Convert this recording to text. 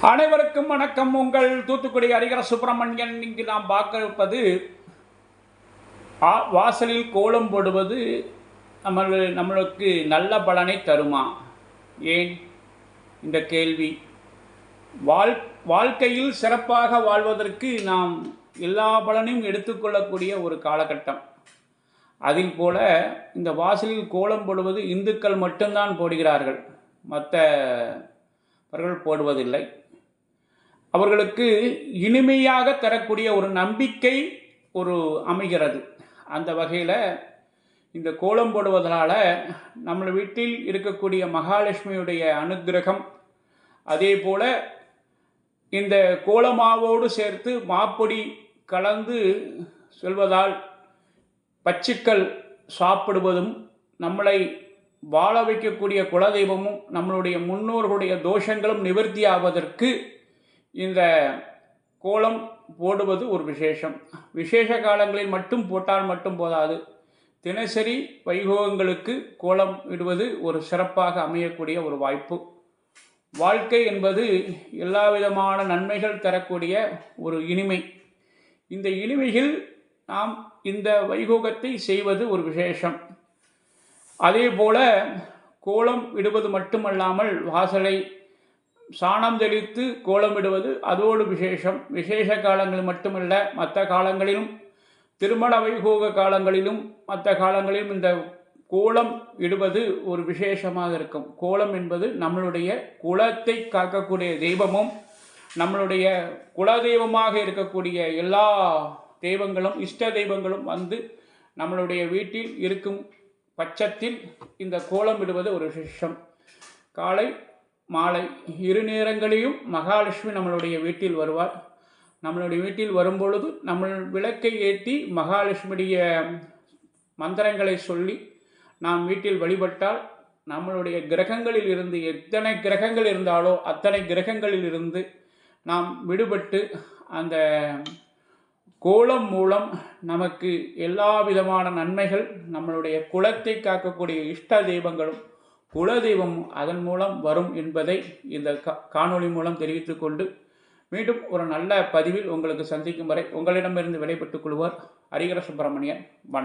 அனைவருக்கும் வணக்கம். உங்கள் தூத்துக்குடி ஹரிகர சுப்பிரமணியன். இங்கு நாம் பார்க்க இருப்பது ஆ- வாசலில் கோலம் போடுவது நம்ம நம்மளுக்கு நல்ல பலனை தருமா? ஏன் இந்த கேள்வி? வாழ் வாழ்க்கையில் சிறப்பாக வாழ்வதற்கு நாம் எல்லா பலனையும் எடுத்துக்கொள்ளக்கூடிய ஒரு காலகட்டம். அதில் போல இந்த வாசலில் கோலம் போடுவது இந்துக்கள் மட்டும்தான் போடுகிறார்கள். மற்றவர்கள் போடுவதில்லை. அவர்களுக்கு இனிமையாக தரக்கூடிய ஒரு நம்பிக்கை ஒரு அமைகிறது. அந்த வகையில் இந்த கோலம் போடுவதனால் நம்ம வீட்டில் இருக்கக்கூடிய மகாலட்சுமியுடைய அனுக்கிரகம் அதே போல் இந்த கோலமாவோடு சேர்த்து மாப்பொடி கலந்து செல்வதால் பச்சுக்கள் சாப்பிடுவதும் நம்மளை வாழ வைக்கக்கூடிய குலதெய்வமும் நம்மளுடைய முன்னோர்களுடைய தோஷங்களும் நிவர்த்தி ஆவதற்கு இந்த கோலம் போடுவது ஒரு விசேஷம். விசேஷ காலங்களில் மட்டும் போட்டால் மட்டும் போதாது. தினசரி வைபவங்களுக்கு கோலம் இடுவது ஒரு சிறப்பாக அமையக்கூடிய ஒரு வாய்ப்பு. வாழ்க்கை என்பது எல்லா விதமான நன்மைகள் தரக்கூடிய ஒரு இனிமை. இந்த இனிமையில் நாம் இந்த வைகோகத்தை செய்வது ஒரு விசேஷம். அதே போல கோலம் இடுவது மட்டுமல்லாமல் வாசலை சாணம் தெளித்து கோலம் இடுவது அதோடு விசேஷம். விசேஷ காலங்களில் மட்டுமல்ல மற்ற காலங்களிலும் திருமண வைகோக காலங்களிலும் மற்ற காலங்களிலும் இந்த கோலம் இடுவது ஒரு விசேஷமாக இருக்கும். கோலம் என்பது நம்மளுடைய குலத்தை காக்கக்கூடிய தெய்வமும் நம்மளுடைய குலதெய்வமாக இருக்கக்கூடிய எல்லா தெய்வங்களும் இஷ்ட தெய்வங்களும் வந்து நம்மளுடைய வீட்டில் இருக்கும் பட்சத்தில் இந்த கோலம் விடுவது ஒரு விசேஷம். காலை மாலை இரு நேரங்களிலும் மகாலட்சுமி நம்மளுடைய வீட்டில் வருவார் நம்மளுடைய வீட்டில் வரும்பொழுது நம்ம விளக்கை ஏற்றி மகாலட்சுமியுடைய மந்திரங்களை சொல்லி நாம் வீட்டில் வழிபட்டால் நம்மளுடைய கிரகங்களில் இருந்து எத்தனை கிரகங்கள் இருந்தாலோ அத்தனை கிரகங்களில் இருந்து நாம் விடுபட்டு அந்த கோலம் மூலம் நமக்கு எல்லா விதமான நன்மைகள் நம்மளுடைய குலத்தை காக்கக்கூடிய இஷ்ட தெய்வங்களும் குலதெய்வம் அதன் மூலம் வரும் என்பதை இந்த கா- காணொளி மூலம் தெரிவித்துக் கொண்டு மீண்டும் ஒரு நல்ல பதிவில் உங்களுக்கு சந்திக்கும் வரை உங்களிடமிருந்து விடைபெற்றுக் கொள்வார். ஹரிகர சுப்பிரமணியன். வணக்கம்.